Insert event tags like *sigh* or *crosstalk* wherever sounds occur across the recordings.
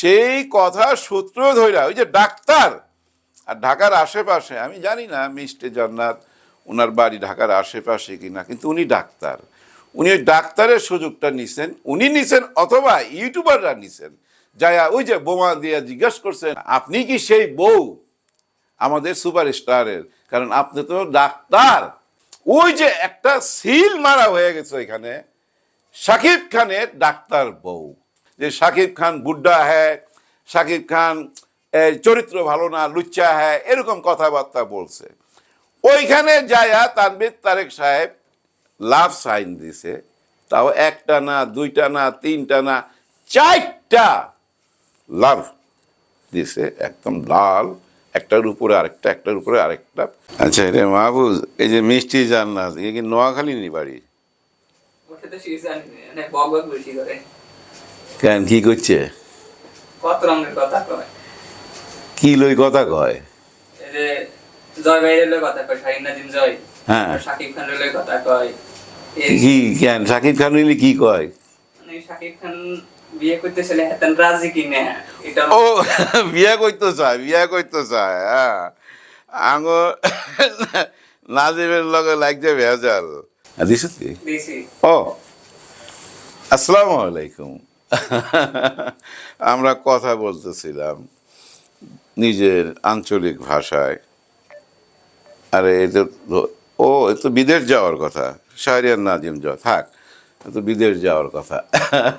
সেই কথা সূত্র ধইরা ওই যে ডাক্তার আর ঢাকার আশেপাশে, আমি জানি না মিষ্টি জান্নাত ওনার বাড়ি ঢাকার আশেপাশে কিনা কিন্তু উনি ডাক্তার। উনি ওই ডাক্তারের সুযোগটা নিছেন, উনি নিছেন অথবা ইউটিউবাররা নিছেন। যায়া ওই যে বোমা দিয়ে জিজ্ঞেস করছেন, আপনি কি সেই বউ আমাদের সুপারস্টারের? কারণ আপনি তো ডাক্তার। ওই যে একটা সিল মারা হয়ে গেছে এখানে শাকিব খানের ডাক্তার বউ। যে শাকিব খান বুড্ডা হ্যায় শাকিব খান চরিত্র ভালো না, লুচ্চা হ্যায়, এরকম কথাবার্তা বলছে। ওইখানে যায়া তানবির তারেক সাহেব লাভ সাইন দিছে। তাও একটা না, দুইটা না, তিনটা না, চারটা লাভ দিছে, একদম লাল, একটার উপরে আরেকটা, একটার উপরে আরেকটা। আচ্ছা রে মাহবুজ এই যে মিষ্টি জান্নাত, এ কি নোয়াখালী নি বাড়ি কেন কি করছে? কত রঙের কথা কয়? কি লই কথা কয়? যে জয় ভাইয়ের লই কথা কয় শাহিন নাজিম জয়। হ্যাঁ। শাকিব খানের লই কথা কয়। কি কেন? শাকিব খান হইলে কি কয়? মানে শাকিব খান বিয়ে করতে ছেলে হেতেন রাজি কিনা? ও বিয়া করতে চায় বিয়া করতে চায় হ্যাঁ। নাজিমের লগে লাগছে ভেজাল। দিস ও আসসালামু আলাইকুম। *laughs* আমরা কথা বলতেছিলাম নিজের আঞ্চলিক ভাষায়। আরে ও, এ তো বিদেশ যাওয়ার কথা। শাহরিয়ার নাজিম জয়, থাক তো বিদেশ যাওয়ার কথা।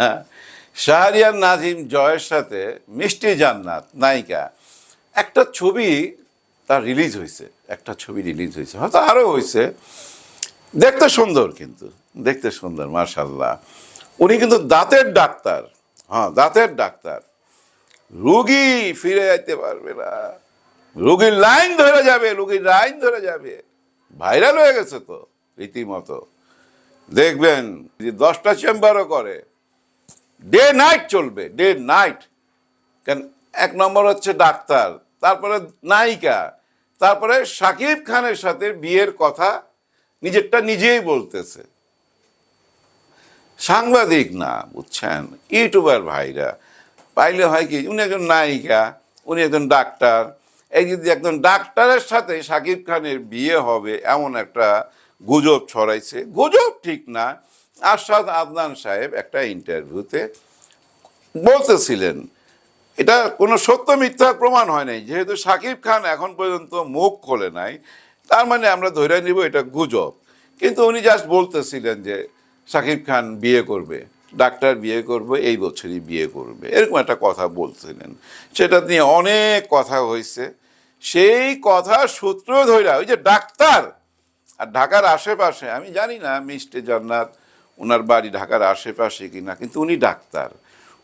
*laughs* শাহরিয়ার নাজিম জয়ের সাথে মিষ্টি জান্নাত, নায়িকা। একটা ছবি তার রিলিজ হয়েছে, একটা ছবি রিলিজ হয়েছে, হয়তো আরও হয়েছে। দেখতে সুন্দর কিন্তু, দেখতে সুন্দর মার্শাল্লাহ উনি কিন্তু দাঁতের ডাক্তার। হ্যাঁ দাঁতের ডাক্তার। রুগী ফিরে যাইতে পারবে না। রুগীর লাইন ধরে যাবে, রুগীর লাইন ধরে যাবে। ভাইরাল হয়ে গেছে তো, রীতিমতো। দেখবেন, যে দশটা চেম্বারও করে। ডে নাইট চলবে, ডে নাইট। কেন, এক নম্বর হচ্ছে ডাক্তার, তারপরে নায়িকা, তারপরে শাকিব খানের সাথে বিয়ের কথা নিজেরটা নিজেই বলতেছে। সাংবাদিক না, বুঝছেন? ইউটিউবার ভাইরা। পাইলে হয় কি, উনি একজন নায়িকা, উনি একজন ডাক্তার। এই যদি একজন ডাক্তারের সাথে শাকিব খানের বিয়ে হবে এমন একটা গুজব ছড়াইছে। গুজব ঠিক না। আরশাদ আদনান সাহেব একটা ইন্টারভিউতে বলতেছিলেন, এটা কোনো সত্য মিথ্যার প্রমাণ হয় নাই। যেহেতু সাকিব খান এখন পর্যন্ত মুখ খোলে নাই, তার মানে আমরা ধরে নিব এটা গুজব। কিন্তু উনি জাস্ট বলতেছিলেন যে শাকিব খান বিয়ে করবে, ডাক্তার বিয়ে করবে, এই বছরই বিয়ে করবে, এরকম একটা কথা বলছিলেন। সেটা নিয়ে অনেক কথা হয়েছে। সেই কথা সূত্র ধইরা ওই যে ডাক্তার, আর ঢাকার আশেপাশে, আমি জানি না মিষ্টি জান্নাত ওনার বাড়ি ঢাকার আশেপাশে কিনা, কিন্তু উনি ডাক্তার।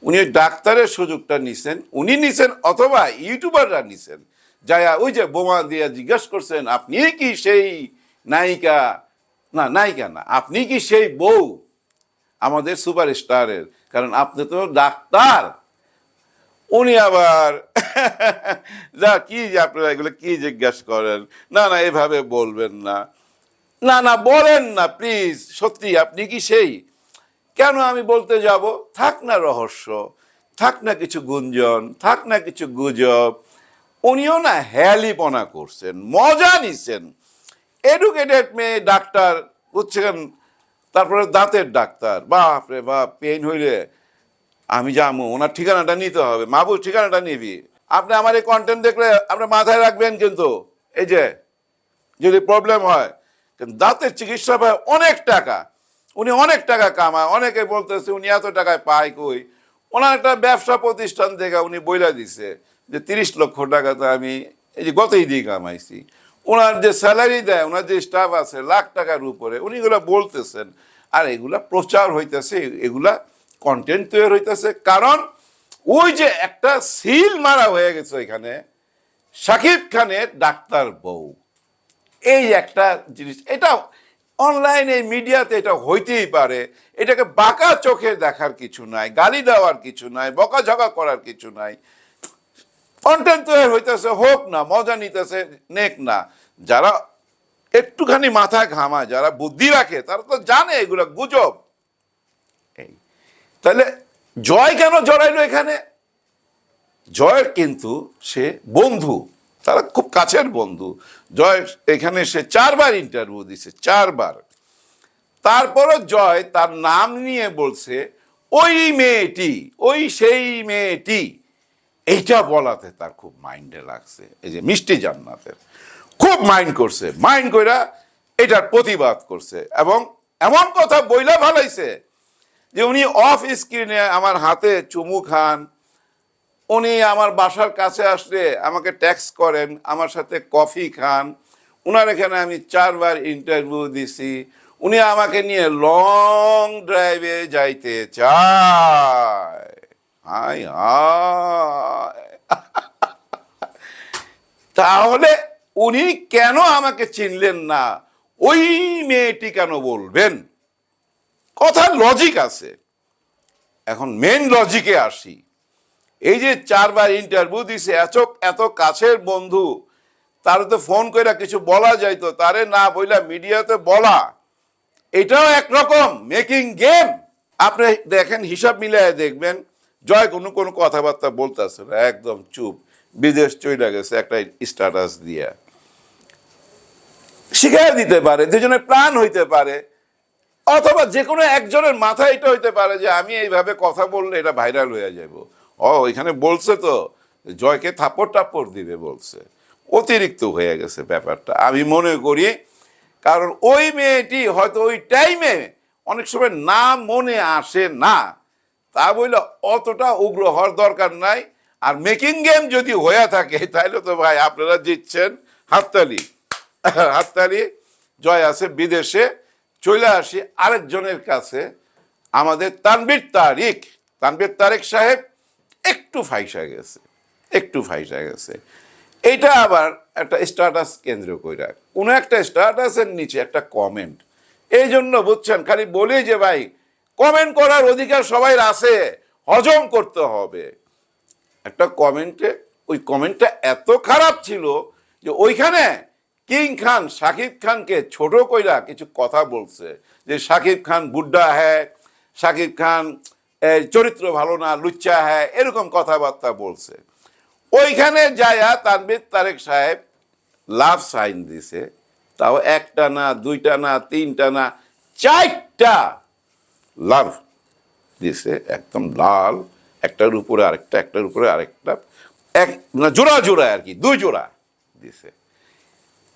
উনি ওই ডাক্তারের সুযোগটা নিছেন, উনি নিছেন অথবা ইউটিউবাররা নিছেন। যায়া ওই যে বোমা দিয়ে জিজ্ঞেস করছেন, আপনি কি সেই নায়িকা না নায়িকা না আপনি কি সেই বউ আমাদের সুপারস্টারের? কারণ আপনি তো ডাক্তার। উনি আবার *laughs* যা, কি যে আপনারা এগুলো কি জিজ্ঞাসা করেন? না না, এভাবে বলবেন না। না না, বলেন না, প্লিজ। সত্যি, আপনি কি সেই? কেন আমি বলতে যাব? থাক না রহস্য। থাক না কিছু গুঞ্জন। থাক না কিছু গুজব। উনিও না হ্যালিপনা করছেন, মজা নিছেন। এডুকেটেড মেয়ে, ডাক্তার বুঝছেন তারপরে দাঁতের ডাক্তার। বাপ রে বাপ পেন হইলে আমি যাব, ওনার ঠিকানাটা নিতে হবে। মাহবুব ঠিকানাটা নিবি। আপনি আমার এই কন্টেন্ট দেখলে আপনার মাথায় রাখবেন কিন্তু, এই যে যদি প্রবলেম হয় দাঁতের চিকিৎসা পায় অনেক টাকা। উনি অনেক টাকা কামায়, অনেকে বলতেছে উনি এত টাকায় পায় কই? ওনার একটা ব্যবসা প্রতিষ্ঠান থেকে উনি বইলা দিছে যে তিরিশ লক্ষ টাকা তো আমি এই যে গতই দিয়ে কামাইছি। ওনার যে স্যালারি দেয়, ওনার যে স্টাফ আছে লাখ টাকার উপরে, উনি এগুলা বলতেছেন। আর এগুলা প্রচার হইতেছে, এগুলা কন্টেন্ট তৈরি হইতেছে। কারণ ওই যে একটা সিল মারা হয়ে গেছে এখানে শাকিব খানের ডাক্তার বউ। এই একটা জিনিস, এটা অনলাইনে মিডিয়াতে এটা হইতেই পারে। এটাকে বাঁকা চোখে দেখার কিছু নাই, গালি দেওয়ার কিছু নাই, বকাঝকা করার কিছু নাই। কন্টেন্ট তৈরি হইতেছে, হোক না, মজা নিতেছে, নেক না। যারা একটুখানি মাথা ঘামায়, যারা বুদ্ধি রাখে, তারা তো জানে এগুলো গুজব। এই। তাহলে জয় কেন জড়াইলো এখানে? জয়ের কিন্তু সে বন্ধু, তারা খুব কাছের বন্ধু। জয় এখানে সে চারবার ইন্টারভিউ দিছে, চারবার। তারপরও জয় তার নাম নিয়ে বলছে, ওই মেয়েটি, ওই সেই মেয়েটি। এইটা বলাতে তার খুব মাইন্ডে লাগছে। এই যে মিষ্টি জান্নাতের। খুব মাইন্ড করছে। মাইন্ড কইরা এটার প্রতিবাদ করছে এবং এমন কথা বইলা ভালাইছে যে উনি অফ স্ক্রিনে আমার হাতে চুমু খান। উনি আমার বাসার কাছে আসলে আমাকে ট্যাক্স করেন, আমার সাথে কফি খান। উনার এখানে আমি চারবার ইন্টারভিউ দিছি। উনি আমাকে নিয়ে লং ড্রাইভে যাইতে চায়। হায় তাহলে উনি কেন আমাকে চিনলেন না? ওই মেয়েটি কেন বলবেন? কথার লজিক আছে। এখন মেন লজিকে আসি। এই যে চারবার ইন্টারভিউ দিছে এত এত কাছের বন্ধু, তার তো ফোন করে কিছু বলা যাইতো, তারে না বইলা মিডিয়াতে বলা। এটাও একরকম মেকিং গেম আপনি দেখেন, হিসাব মিলিয়ে দেখবেন জয় কোনো কোনো কথাবার্তা বলতেছে না, একদম চুপ। বিদেশ চলে গেছে একটা স্ট্যাটাস দিয়া। শিখাই দিতে পারে, দুজনের প্রাণ হইতে পারে, অথবা যে কোনো একজনের মাথায় এটা হইতে পারে যে আমি এইভাবে কথা বললে এটা ভাইরাল হয়ে যাব। ও এখানে বলছে তো, জয়কে থাপ্পড় টাপ্পড় দিবে বলছে। অতিরিক্ত হয়ে গেছে ব্যাপারটা। আমি মনে করি, কারণ ওই মেয়েটি হয়তো ওই টাইমে অনেক সময় না মনে আসে না। তা বললে অতটা উগ্র হওয়ার দরকার নাই। আর মেকিং গেম যদি হয়ে থাকে তাহলে তো ভাই আপনারা জিতছেন। হাততালি হাততালি, জয় আছে বিদেশে। চলে আসি আরেকজনের কাছে। আমাদের তানবীর তারিক। তানবীর তারেক সাহেব একটু ফাইসা গেছে, একটু ফাইসা গেছে। এটা আবার একটা স্ট্যাটাস কেন্দ্র কইরা। কোনো একটা স্ট্যাটাসের নিচে একটা কমেন্ট এই জন্য বুঝছেন, খালি বলি যে ভাই কমেন্ট করার অধিকার সবাই আছে। হজম করতে হবে। একটা কমেন্টে ওই কমেন্টটা এত খারাপ ছিল যে ওইখানে কিং খান শাকিব খানকে ছোট কইরা কিছু কথা বলছে যে শাকিব খান বুড্ডা হ্যায় শাকিব খান চরিত্র ভালো না, লুচ্চা হ্যায়, এরকম কথাবার্তা বলছে। ওইখানে যায়া তানবির তারেক সাহেব লাভ সাইন দিছে। তাও একটা না, দুইটা না, তিনটা না, চারটা লাভ দিছে একদম লাল, একটার উপরে আরেকটা, একটার উপরে আরেকটা, এক না, জোড়া জোড়া আর কি, দুই জোড়া দিছে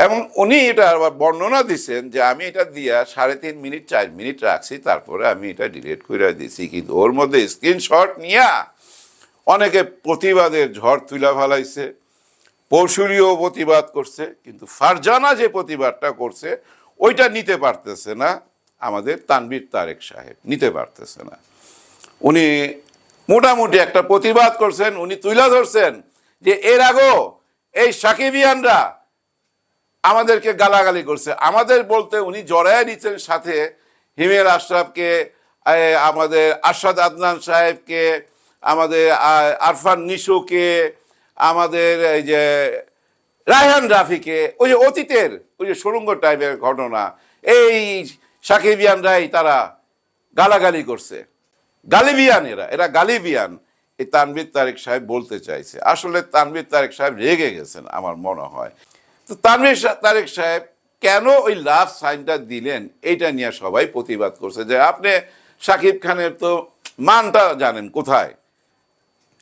এবং উনি এটা আবার বর্ণনা দিছেন যে আমি এটা দিয়া সাড়ে তিন মিনিট, চার মিনিট রাখছি, তারপরে আমি এটা ডিলিট করে দিছি। কিন্তু ওর মধ্যে স্ক্রিনশট নিয়া অনেকে প্রতিবাদের ঝড় তুলা ফেলাইছে, পরশুলিও প্রতিবাদ করছে, কিন্তু ফারজানা যে প্রতিবাদটা করছে, ওইটা নিতে পারতেছে না। আমাদের তানবীর তারেক সাহেব, নিতে পারতেছে না। উনি মোটামুটি একটা প্রতিবাদ করছেন, উনি তুলে ধরছেন যে, এর আগেও এই সাকিবিয়ানরা আমাদেরকে গালাগালি করছে। আমাদের বলতে উনি জড়ায় নিচ্ছেন সাথে হিমেল আশরাফকে আমাদের আরশাদ আদনান সাহেবকে, আমাদের আরফান নিশোকে, আমাদের এই যে রায়হান রাফিকে, ওই যে অতীতের, ওই যে সুরঙ্গ টাইপের ঘটনা, এই সাকিবিয়ানরাই তারা গালাগালি করছে। গালিবিয়ান এরা এরা গালিবিয়ান। এই তানবির তারেক সাহেব বলতে চাইছে। আসলে তানবির তারেক সাহেব রেগে গেছেন, আমার মনে হয়। তো তানবির তারেক সাহেব কেন ওই লাভ সাইনটা দিলেন, এইটা নিয়ে সবাই প্রতিবাদ করছে যে আপনি সাকিব খানের তো মানটা জানেন কোথায়?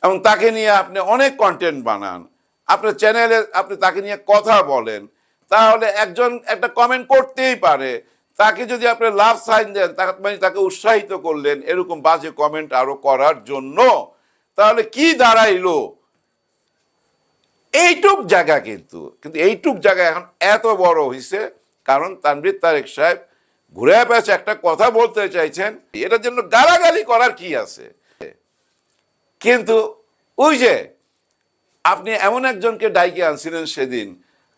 এবং তাকে নিয়ে আপনি অনেক কন্টেন্ট বানান। আপনার চ্যানেলে আপনি তাকে নিয়ে কথা বলেন। তাহলে একজন একটা কমেন্ট করতেই পারে তাকে যদি আপনি লাভ সাইন দেন মানে তাকে উৎসাহিত করলেন, এরকম বাজে কমেন্ট আরও করার জন্য, তাহলে কি দাঁড়াইলো? এইটুক জায়গা কিন্তু কিন্তু এইটুক জায়গা এখন এত বড় হয়েছে কারণ তানবির তারেক সাহেব ঘুরে পেঁচে একটা কথা বলতে চাইছেন, এটার জন্য গালাগালি করার কি আছে? কিন্তু ওই যে, আপনি এমন একজনকে ডাইকে আনছিলেন সেদিন,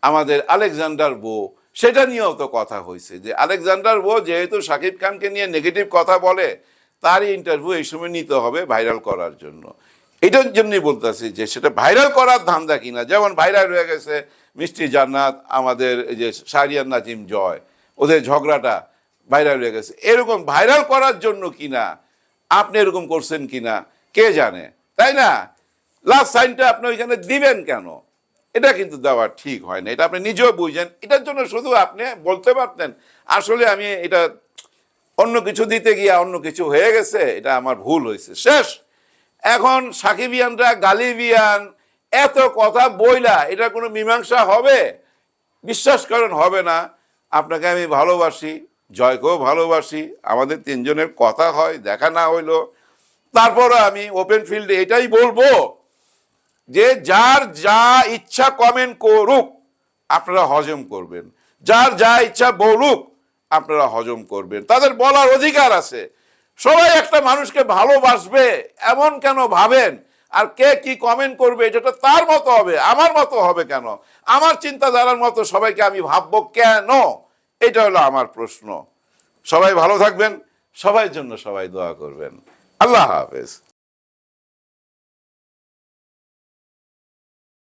আমাদের আলেকজান্ডার বো সেটা নিয়েও তো কথা হয়েছে যে আলেকজান্ডার ও যেহেতু শাকিব খানকে নিয়ে নেগেটিভ কথা বলে, তারই ইন্টারভিউ এই সময় নিতে হবে ভাইরাল করার জন্য। এটার জন্যই বলতেছি যে সেটা ভাইরাল করার ধান্দা কিনা, যেমন ভাইরাল হয়ে গেছে মিষ্টি জান্নাত, আমাদের যে শাহরিয়ার নাজিম জয়, ওদের ঝগড়াটা ভাইরাল হয়ে গেছে। এরকম ভাইরাল করার জন্য কিনা, আপনি এরকম করছেন কিনা, কে জানে? তাই না? লাস্ট সাইনটা আপনি ওইখানে দিবেন কেন? এটা কিন্তু দেওয়া ঠিক হয় না। এটা আপনি নিজেও বুঝেন। এটার জন্য শুধু আপনি বলতে পারতেন, আসলে আমি এটা অন্য কিছু দিতে গিয়ে অন্য কিছু হয়ে গেছে, এটা আমার ভুল হয়েছে। শেষ। এখন সাকিবিয়ানরা গালিবিয়ান, এত কথা বইলা এটা কোনো মীমাংসা হবে? বিশ্বাস করেন, হবে না। আপনাকে আমি ভালোবাসি, জয়কেও ভালোবাসি, আমাদের তিনজনের কথা হয়, দেখা না হইল। তারপরে আমি ওপেন ফিল্ডে এটাই বলব। যে যার যা ইচ্ছা কমেন্ট করুক, আপনারা হজম করবেন। যার যা ইচ্ছা বলুক, আপনারা হজম করবেন। তাদের বলার অধিকার আছে। সবাই একটা মানুষকে ভালোবাসবে, এমন কেন ভাবেন? আর কে কি কমেন্ট করবে, এটা তার মতো হবে, আমার মতো হবে কেন? আমার চিন্তাধারার মতো সবাইকে আমি ভাববো কেন? এটা হলো আমার প্রশ্ন। সবাই ভালো থাকবেন সবাই জন্য সবাই দোয়া করবেন। আল্লাহ হাফেজ।